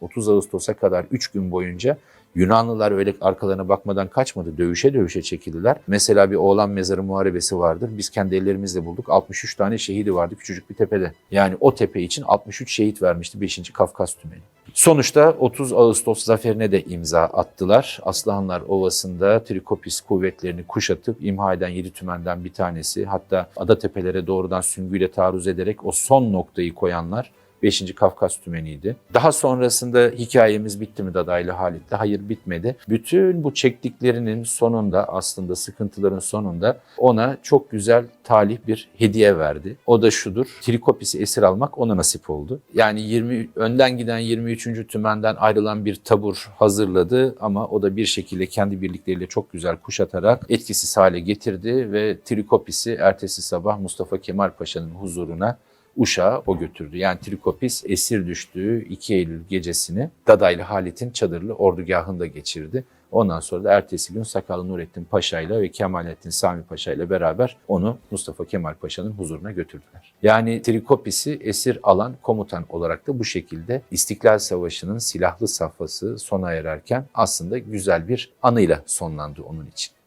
30 Ağustos'a kadar 3 gün boyunca Yunanlılar öyle arkalarına bakmadan kaçmadı. Dövüşe dövüşe çekildiler. Mesela bir oğlan mezarı muharebesi vardır. Biz kendi ellerimizle bulduk. 63 tane şehidi vardı küçücük bir tepede. Yani o tepe için 63 şehit vermişti 5. Kafkas Tümeni. Sonuçta 30 Ağustos zaferine de imza attılar. Aslanlar Ovası'nda Trikopis kuvvetlerini kuşatıp imha eden 7 tümenden bir tanesi. Hatta ada tepelere doğrudan süngüyle taarruz ederek o son noktayı koyanlar 5. Kafkas Tümeni'ydi. Daha sonrasında hikayemiz bitti mi Dadaylı Halit'le? Hayır bitmedi. Bütün bu çektiklerinin sonunda aslında sıkıntıların sonunda ona çok güzel talih bir hediye verdi. O da şudur. Trikopis'i esir almak ona nasip oldu. Yani 20 önden giden 23. tümenden ayrılan bir tabur hazırladı ama o da bir şekilde kendi birlikleriyle çok güzel kuşatarak etkisiz hale getirdi ve Trikopis'i ertesi sabah Mustafa Kemal Paşa'nın huzuruna Uşağı o götürdü. Yani Trikopis esir düştüğü 2 Eylül gecesini Dadaylı Halit'in çadırlı ordugahında geçirdi. Ondan sonra da ertesi gün Sakallı Nurettin Paşa ile ve Kemalettin Sami Paşa ile beraber onu Mustafa Kemal Paşa'nın huzuruna götürdüler. Yani Trikopis'i esir alan komutan olarak da bu şekilde İstiklal Savaşı'nın silahlı safhası sona ererken aslında güzel bir anıyla sonlandı onun için.